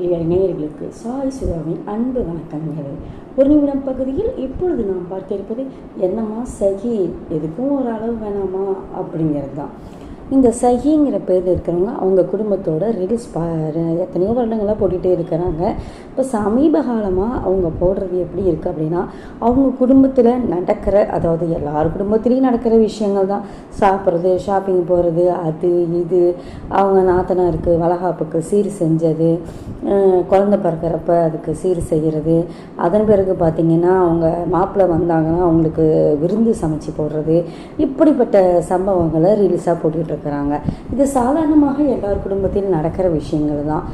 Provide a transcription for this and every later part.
நேயர்களுக்கு சாய் சுதாவின் அன்பு வணக்கங்கள். ஒரு நிமிடம் பகுதியில் இப்பொழுது நாம் பார்க்க இருப்பது என்னம்மா சகி எதுக்கும் ஒரு அளவு வேணாமா? அப்படிங்கிறது தான். இந்த சகிங்கிற பேர் இருக்கிறவங்க அவங்க குடும்பத்தோட ரீல்ஸ் பா எத்தனையோ வருடங்களாக போட்டுகிட்டே இருக்கிறாங்க. இப்போ சமீப காலமாக அவங்க போடுறது எப்படி இருக்குது அப்படின்னா அவங்க குடும்பத்தில் நடக்கிற அதாவது எல்லார் குடும்பத்துலேயும் நடக்கிற விஷயங்கள் தான். சாப்பிட்றது ஷாப்பிங் போகிறது அது இது. அவங்க நாத்தனாருக்கு வளகாப்புக்கு சீர் செஞ்சது குழந்த குழந்தை பிறக்கிறப்ப அதுக்கு சீர் செய்கிறது அதன் பிறகு பார்த்திங்கன்னா அவங்க மாப்பிள்ளை வந்தாங்கன்னா அவங்களுக்கு விருந்து சமைச்சு போடுறது. இப்படிப்பட்ட சம்பவங்களை ரீல்ஸாக போட்டுக்கிட்டு இருக்கிறாங்க இது சாதாரணமாக எல்லார் குடும்பத்திலும் நடக்கிற விஷயங்கள் தான்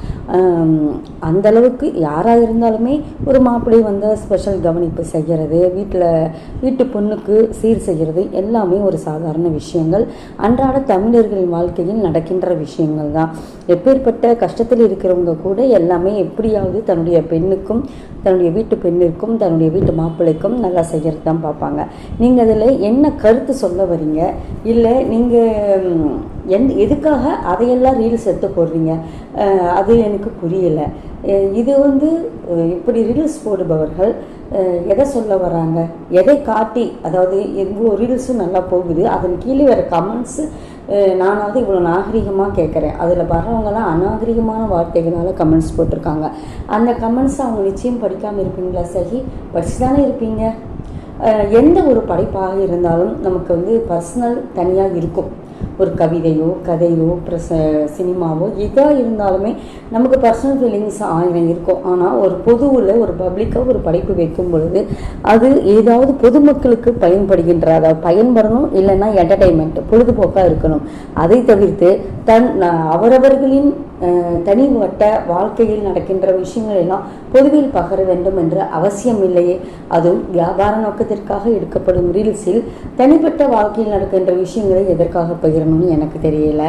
அந்தளவுக்கு யாராக இருந்தாலுமே ஒரு மாப்பிள்ளை வந்தால் ஸ்பெஷல் கவனிப்பு செய்கிறது வீட்டில் வீட்டு பொண்ணுக்கு சீர் செய்கிறது எல்லாமே ஒரு சாதாரண விஷயங்கள். அன்றாட தமிழர்களின் வாழ்க்கையில் நடக்கின்ற விஷயங்கள் தான் எப்பேற்பட்ட கஷ்டத்தில் இருக்கிறவங்க கூட எல்லாமே எப்படியாவது தன்னுடைய பெண்ணுக்கும் தன்னுடைய வீட்டு பெண்ணிற்கும் தன்னுடைய வீட்டு மாப்பிள்ளைக்கும் நல்லா செய்கிறது தான் பார்ப்பாங்க. நீங்கள் அதில் என்ன கருத்து சொல்ல வரீங்க? இல்லை நீங்கள் என் எதுக்காக அதையெல்லாம் ரீல்ஸ் எடுத்து போடுறீங்க? அது எனக்கு புரியலை. இது வந்து இப்படி ரீல்ஸ் போடுபவர்கள் எதை சொல்ல வராங்க? எதை காட்டி அதாவது இவ்வளோ ரீல்ஸும் நல்லா போகுது அதன் கீழே வர கமெண்ட்ஸு நானாவது இவ்வளோ நாகரிகமாக கேட்குறேன். அதில் வர்றவங்கலாம் அநாகரிகமான வார்த்தைகளால் கமெண்ட்ஸ் போட்டிருக்காங்க. அந்த கமெண்ட்ஸ் அவங்க நிச்சயம் படிக்காமல் இருப்பீங்களா சரி படிச்சு தானே இருப்பீங்க எந்த ஒரு படைப்பாக இருந்தாலும் நமக்கு வந்து பர்சனல் தனியாக இருக்கும். ஒரு கவிதையோ கதையோ பிரச சினிமாவோ எதாக இருந்தாலுமே நமக்கு பர்சனல் ஃபீலிங்ஸ் ஆயிரம் இருக்கும். ஆனால் ஒரு பொதுவில் ஒரு பப்ளிக்காக ஒரு படைப்பு வைக்கும் பொழுது அது ஏதாவது பொதுமக்களுக்கு பயன்படுகின்ற அதாவது பயன்படணும் இல்லைன்னா என்டர்டைன்மெண்ட் பொழுதுபோக்காக இருக்கணும். அதை தவிர்த்து தன் அவரவர்களின் தனிப்பட்ட வாழ்க்கையில் நடக்கின்ற விஷயங்கள் எல்லாம் பொதுவில் பகர வேண்டும் என்ற அவசியம் இல்லையே அதுவும் வியாபார நோக்கத்திற்காக எடுக்கப்படும் ரீல்ஸில் தனிப்பட்ட வாழ்க்கையில் நடக்கின்ற விஷயங்களை எதற்காக பகிரணும்னு எனக்கு தெரியல.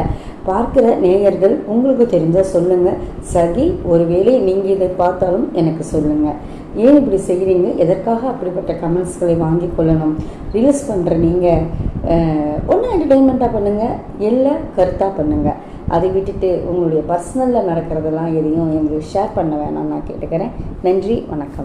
பார்க்கிற நேயர்கள் உங்களுக்கு தெரிஞ்சால் சொல்லுங்கள் சகி ஒருவேளை நீங்கள் இதை பார்த்தாலும் எனக்கு சொல்லுங்கள் ஏன் இப்படி செய்கிறீங்க எதற்காக அப்படிப்பட்ட கமெண்ட்ஸ்களை வாங்கி கொள்ளணும்? ரீல்ஸ் பண்ணுற நீங்கள் ஒன்று என்டர்டெயின்மெண்ட்டாக பண்ணுங்கள் இல்லை கருத்தாக பண்ணுங்கள் அதை விட்டுட்டு உங்களுடைய பர்சனலில் நடக்கிறதெல்லாம் எதையும் எங்களுக்கு ஷேர் பண்ண வேணாம்னு நான் கேட்டுக்கிறேன். நன்றி வணக்கம்.